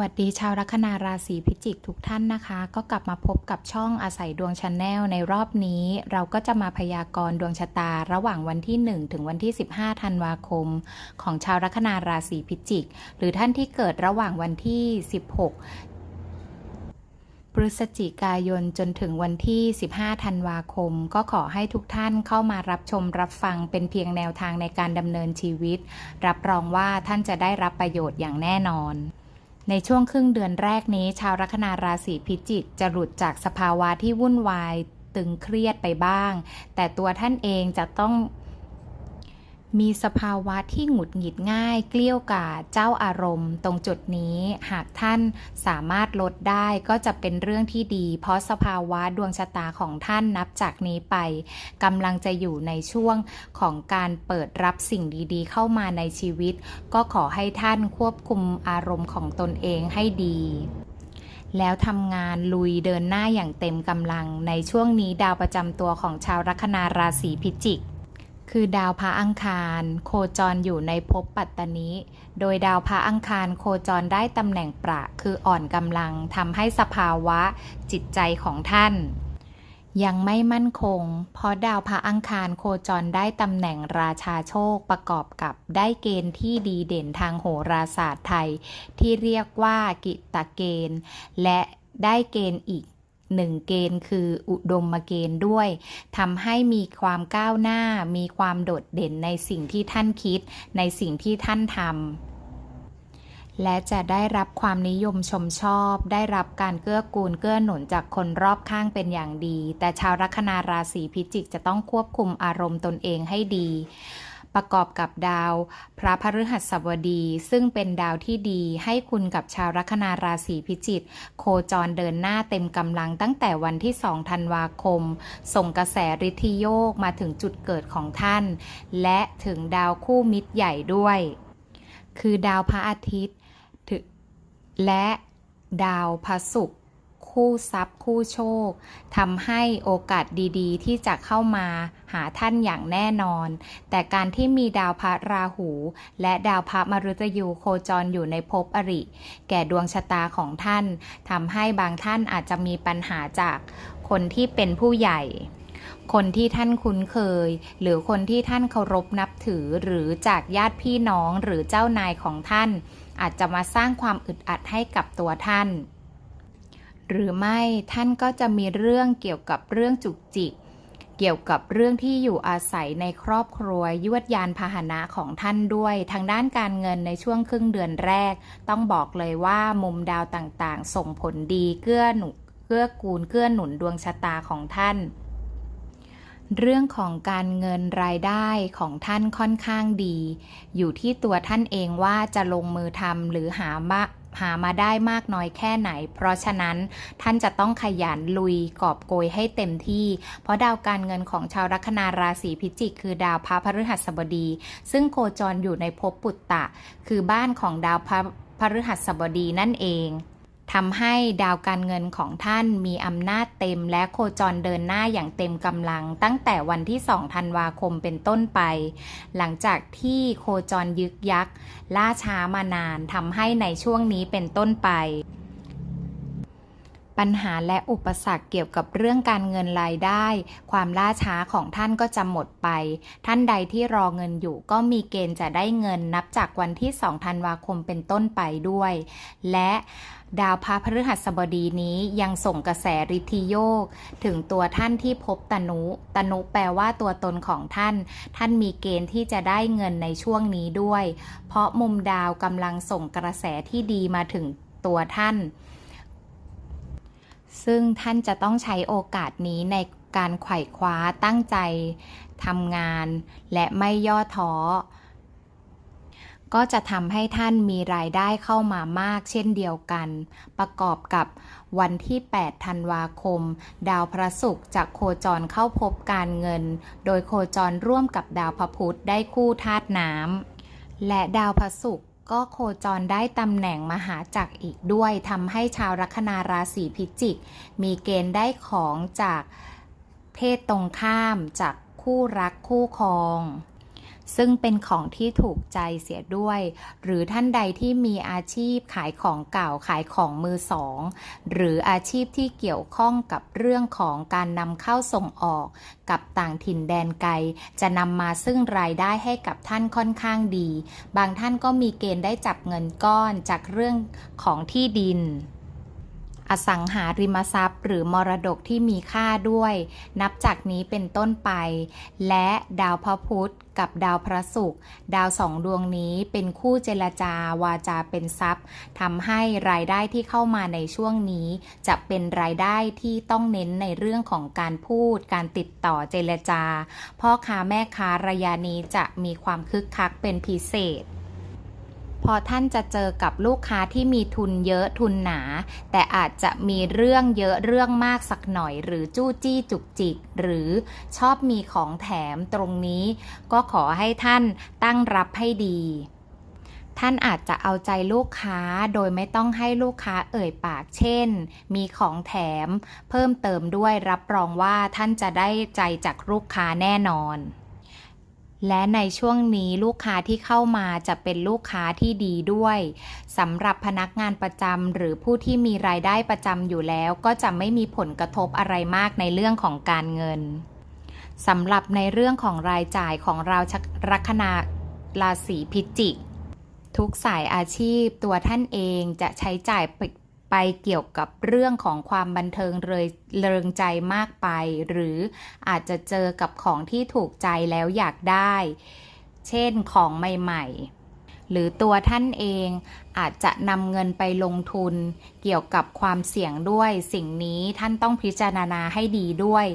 วัสดีชาวลัคนาราศีพิจิกทุกท่านนะคะ ก็กลับมาพบกับช่องอาศัยดวงชาแนลในรอบนี้ เราก็จะมาพยากรณ์ดวงชะตาระหว่างวันที่ 1 ถึงวันที่ 15ธันวาคม ของชาวลัคนาราศีพิจิก หรือท่านที่เกิดระหว่างวันที่ 16พฤศจิกายนจนถึงวันที่ 15 ธันวาคม ก็ขอให้ทุกท่านเข้ามารับชมรับฟังเป็นเพียงแนวทางในการดำเนินชีวิต รับรองว่าท่านจะได้รับประโยชน์อย่างแน่นอน ในช่วงครึ่งเดือนแรกนี้ ชาวลัคนาราศีพิจิกจะหลุดจากสภาวะที่วุ่นวายตึงเครียดไปบ้าง แต่ตัวท่านเองจะต้อง มีสภาวะที่หงุดหงิดง่าย เกลี้ยวกล่อมเจ้าอารมณ์ ตรงจุดนี้หากท่านสามารถลดได้ก็จะเป็นเรื่องที่ดี เพราะสภาวะดวงชะตาของท่านนับจากนี้ไปกำลังจะอยู่ในช่วงของการเปิดรับสิ่งดีๆ เข้ามาในชีวิต ก็ขอให้ท่านควบคุมอารมณ์ของตนเองให้ดีแล้วทำงานลุยเดินหน้าอย่างเต็มกำลังในช่วงนี้ดาวประจำตัวของชาวลัคนาราศีพิจิก คือดาวพระอังคาร โคจรอยู่ในภพปัตตนิโดยดาวพระอังคารโคจรได้ตำแหน่งประคืออ่อนกำลังทำให้สภาวะจิตใจของท่าน ยังไม่มั่นคง เพราะดาวพระอังคารโคจรได้ตำแหน่งราชาโชคประกอบกับได้เกณฑ์ที่ดีเด่นทางโหราศาสตร์ไทย ที่เรียกว่ากิตตเกณฑ์ และได้เกณฑ์อีก หนึ่งเกณฑ์คืออุดมเกณฑ์ด้วยทำให้มีความก้าวหน้า มีความโดดเด่นในสิ่งที่ท่านคิด ในสิ่งที่ท่านทำและจะได้รับความนิยมชมชอบ ได้รับการเกื้อกูลเกื้อหนุนจากคนรอบข้างเป็นอย่างดี แต่ชาวลัคนาราศีพิจิกจะต้องควบคุมอารมณ์ตนเองให้ดี ประกอบกับดาว พระพฤหัสบดี ซึ่งเป็นดาวที่ดีให้คุณกับชาวลัคนาราศีพิจิกโคจรเดินหน้าเต็มกำลังตั้งแต่วันที่2ธันวาคม ส่งกระแสฤทธิโยกมาถึงจุดเกิดของท่าน และถึงดาวคู่มิตรใหญ่ด้วย คือดาวพระอาทิตย์และดาวพระศุกร์ คู่ทรัพย์คู่โชคทำให้โอกาสดีๆ ที่จะเข้ามาหาท่านอย่างแน่นอน แต่การที่มีดาวพระราหู และดาวพระมฤตยูโคจรอยู่ในภพอริ แก่ดวงชะตาของท่านทำให้บางท่านอาจจะมีปัญหาจากคนที่เป็นผู้ใหญ่คนที่ท่านคุ้นเคย หรือคนที่ท่านเคารพนับถือหรือจากญาติพี่น้องหรือเจ้านายของท่าน อาจจะมาสร้างความอึดอัดให้กับตัวท่าน หรือไม่ท่านก็จะมีเรื่องเกี่ยวกับเรื่องจุกจิก เกี่ยวกับเรื่องที่อยู่อาศัยในครอบครัวยวดยานพาหนะของท่านด้วย ทางด้านการเงินในช่วงครึ่งเดือนแรก ต้องบอกเลยว่ามุมดาวต่างๆ ส่งผลดีเกื้อหนุเกื้อกูลเกื้อหนุนดวงชะตาของท่านเรื่องของการเงินรายได้ของท่านค่อนข้างดี อยู่ที่ตัวท่านเองว่าจะลงมือทำหรือหามา หามาได้มากน้อยแค่ไหน เพราะฉะนั้นท่านจะต้องขยันลุยกอบโกยให้เต็มที่ เพราะดาวการเงินของชาวลัคนาราศีพิจิก คือดาวพระพฤหัสบดี ซึ่งโคจรอยู่ในภพปุตตะ คือบ้านของดาวพระพฤหัสบดีนั่นเอง ทำให้ดาวการเงินของท่านมีอำนาจเต็มและโคจรเดินหน้าอย่างเต็มกำลัง ตั้งแต่วันที่2ธันวาคมเป็นต้นไป หลังจากที่โคจรยึกยักล่าช้ามานานทำให้ในช่วงนี้เป็นต้นไป ปัญหาและอุปสรรคเกี่ยวกับเรื่องการเงินรายได้ ความล่าช้าของท่านก็จะหมดไป ท่านใดที่รอเงินอยู่ก็มีเกณฑ์จะได้เงินนับจากวันที่2ธันวาคมเป็นต้นไปด้วย และดาวพระพฤหัสบดีนี้ยังส่งกระแสฤทธิโยก ถึงตัวท่านที่พบตนุ ตนุแปลว่าตัวตนของท่าน ท่านมีเกณฑ์ที่จะได้เงินในช่วงนี้ด้วย เพราะมุมดาวกำลังส่งกระแสที่ดีมาถึงตัวท่าน ซึ่งท่านจะต้องใช้โอกาสนี้ในการไขว่คว้าตั้งใจทำงาน และไม่ย่อท้อ ก็จะทำให้ท่านมีรายได้เข้ามามากเช่นเดียวกัน ประกอบกับวันที่ 8 ธันวาคม ดาวพระศุกร์จะโคจรเข้าพบการเงิน โดยโคจรร่วมกับดาวพระพุธได้คู่ธาตุน้ำและดาวพระศุกร์ ก็โคจรได้ตำแหน่งมหาจักรอีกด้วยทำให้ชาวลัคนาราศีพิจิก มีเกณฑ์ได้ของจากเพศตรงข้ามจากคู่รักคู่ครอง ซึ่งเป็นของที่ถูกใจเสียด้วย หรือท่านใดที่มีอาชีพขายของเก่าขายของมือสอง หรืออาชีพที่เกี่ยวข้องกับเรื่องของการนำเข้าส่งออก กับต่างถิ่นแดนไกล จะนำมาซึ่งรายได้ให้กับท่านค่อนข้างดี บางท่านก็มีเกณฑ์ได้จับเงินก้อนจากเรื่องของที่ดิน อสังหาริมทรัพย์ หรือมรดกที่มีค่าด้วย นับจากนี้เป็นต้นไป และดาวพระพุธกับดาวพระศุกร์ดาวสองดวงนี้เป็นคู่เจรจาวาจาเป็นทรัพย์ทำให้รายได้ที่เข้ามาในช่วงนี้ จะเป็นรายได้ที่ต้องเน้นในเรื่องของการพูด การติดต่อเจรจา พ่อค้าแม่ค้าระยะนี้จะมีความคึกคักเป็นพิเศษ พอท่านจะเจอกับลูกค้าที่มีทุนเยอะทุนหนา แต่อาจจะมีเรื่องเยอะเรื่องมากสักหน่อย หรือจู้จี้จุกจิก หรือชอบมีของแถมตรงนี้ ก็ขอให้ท่านตั้งรับให้ดีท่านอาจจะเอาใจลูกค้าโดยไม่ต้องให้ลูกค้าเอ่ยปากเช่น มีของแถม เพิ่มเติมด้วยรับรองว่าท่านจะได้ใจจากลูกค้าแน่นอน และในช่วงนี้ลูกค้าที่เข้ามาจะเป็นลูกค้าที่ดีด้วยสำหรับพนักงานประจำหรือผู้ที่มีรายได้ประจำอยู่แล้ว ก็จะไม่มีผลกระทบอะไรมากในเรื่องของการเงินสำหรับในเรื่องของรายจ่ายของเราลัคนาราศีพิจิก ทุกสายอาชีพตัวท่านเองจะใช้จ่าย ไปเกี่ยวกับเรื่องของความบันเทิงเลยเริงใจมากไป หรืออาจจะเจอกับของที่ถูกใจแล้วอยากได้ เช่นของใหม่ๆหรือตัวท่านเองอาจจะนำเงินไปลงทุน เกี่ยวกับความเสี่ยงด้วย สิ่งนี้ท่านต้องพิจารณาให้ดีด้วย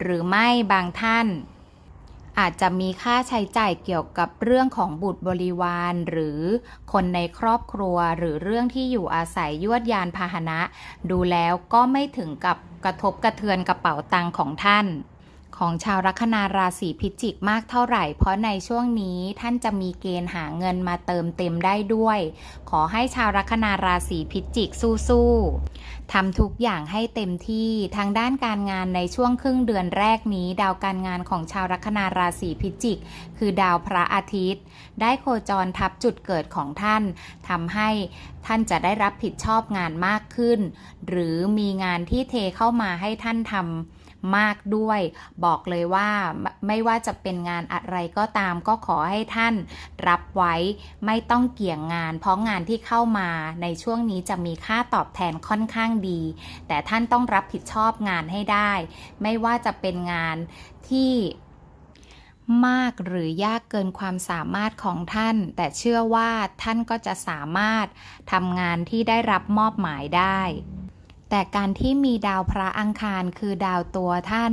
หรือไม่บางท่าน อาจจะมีค่าใช้จ่ายเกี่ยวกับเรื่องของบุตรบริวาร หรือคนในครอบครัวหรือเรื่องที่อยู่อาศัยยวดยานพาหนะ ดูแล้วก็ไม่ถึงกับกระทบกระเทือนกระเป๋าตังค์ของท่าน ของชาวลัคนาราศีพิจิกมากเท่าไหร่ เพราะในช่วงนี้ท่านจะมีเกณฑ์หาเงินมาเติมเต็มได้ด้วย ขอให้ชาวลัคนาราศีพิจิกสู้ๆทำทุกอย่างให้เต็มที่ทางด้านการงานในช่วงครึ่งเดือนแรกนี้ ดาวการงานของชาวลัคนาราศีพิจิก คือดาวพระอาทิตย์ ได้โคจรทับจุดเกิดของท่านทำให้ท่านจะได้รับผิดชอบงานมากขึ้น หรือมีงานที่เทเข้ามาให้ท่านทำ มากด้วย บอกเลยว่าไม่ว่าจะเป็นงานอะไรก็ตามก็ขอให้ท่านรับไว้ไม่ต้องเกี่ยงงาน เพราะงานที่เข้ามาในช่วงนี้จะมีค่าตอบแทนค่อนข้างดี แต่ท่านต้องรับผิดชอบงานให้ได้ ไม่ว่าจะเป็นงานที่มากหรือยากเกินความสามารถของท่าน แต่เชื่อว่าท่านก็จะสามารถทำงานที่ได้รับมอบหมายได้ แต่การที่มีดาวพระอังคารคือดาวตัวท่าน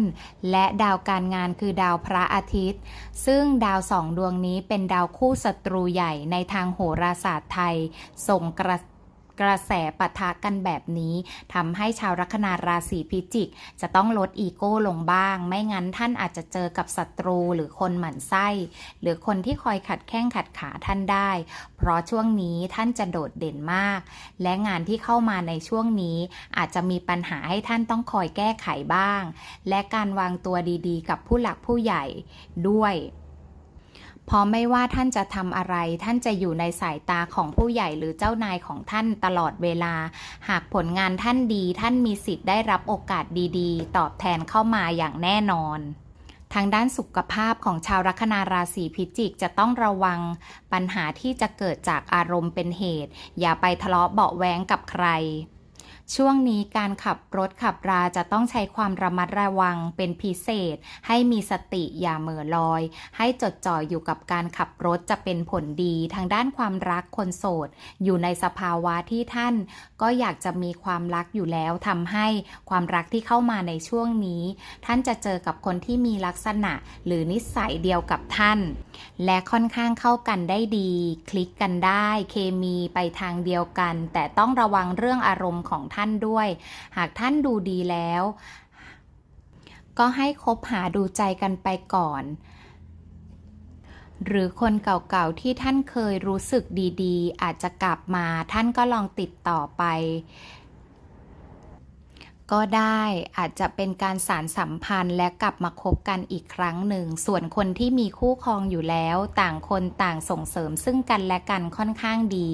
และดาวการงานคือดาวพระอาทิตย์ ซึ่งดาวสองดวงนี้เป็นดาวคู่ศัตรูใหญ่ในทางโหราศาสตร์ไทย ส่งกระ กระแสปะทะกันแบบนี้ทำให้ชาวลัคนาราศีพิจิก จะต้องลดอีโก้ลงบ้าง ไม่งั้นท่านอาจจะเจอกับศัตรูหรือคนหมั่นไส้ หรือคนที่คอยขัดแข้งขัดขาท่านได้ เพราะช่วงนี้ท่านจะโดดเด่นมาก และงานที่เข้ามาในช่วงนี้ อาจจะมีปัญหาให้ท่านต้องคอยแก้ไขบ้าง และการวางตัวดีๆ กับผู้หลักผู้ใหญ่ด้วย เพราะไม่ว่าท่านจะทำอะไร ท่านจะอยู่ในสายตาของผู้ใหญ่หรือเจ้านายของท่านตลอดเวลา หากผลงานท่านดี ท่านมีสิทธิ์ได้รับโอกาสดีๆ ตอบแทนเข้ามาอย่างแน่นอนทางด้านสุขภาพของชาวลัคนาราศีพิจิกจะต้องระวัง ปัญหาที่จะเกิดจากอารมณ์เป็นเหตุ อย่าไปทะเลาะเบาแว้งกับใคร ช่วงนี้การขับรถขับราจะต้องใช้ความระมัดระวังเป็นพิเศษ ให้มีสติอย่าเหม่อลอย ให้จดจ่ออยู่กับการขับรถจะเป็นผลดีทางด้านความรักคนโสด อยู่ในสภาวะที่ท่าน ก็อยากจะมีความรักอยู่แล้วทำให้ความรักที่เข้ามาในช่วงนี้ ท่านจะเจอกับคนที่มีลักษณะ หรือนิสัยเดียวกับท่าน และค่อนข้างเข้ากันได้ดี คลิกกันได้ เคมีไปทางเดียวกัน แต่ต้องระวังเรื่องอารมณ์ของท่านด้วย หากท่านดูดีแล้ว ก็ให้คบหาดูใจกันไปก่อน หรือคนเก่าๆที่ท่านเคยรู้สึกดีๆ อาจจะกลับมาท่านก็ลองติดต่อไป ก็ได้อาจจะเป็นการสารสัมพันธ์และกลับมาคบกันอีกครั้งหนึ่ง ส่วนคนที่มีคู่ครองอยู่แล้ว ต่างคนต่างส่งเสริมซึ่งกันและกันค่อนข้างดี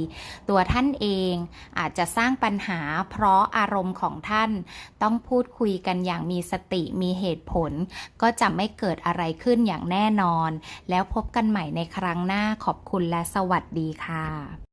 ตัวท่านเองอาจจะสร้างปัญหาเพราะอารมณ์ของท่าน ต้องพูดคุยกันอย่างมีสติมีเหตุผล ก็จะไม่เกิดอะไรขึ้นอย่างแน่นอน แล้วพบกันใหม่ในครั้งหน้าขอบคุณและสวัสดีค่ะ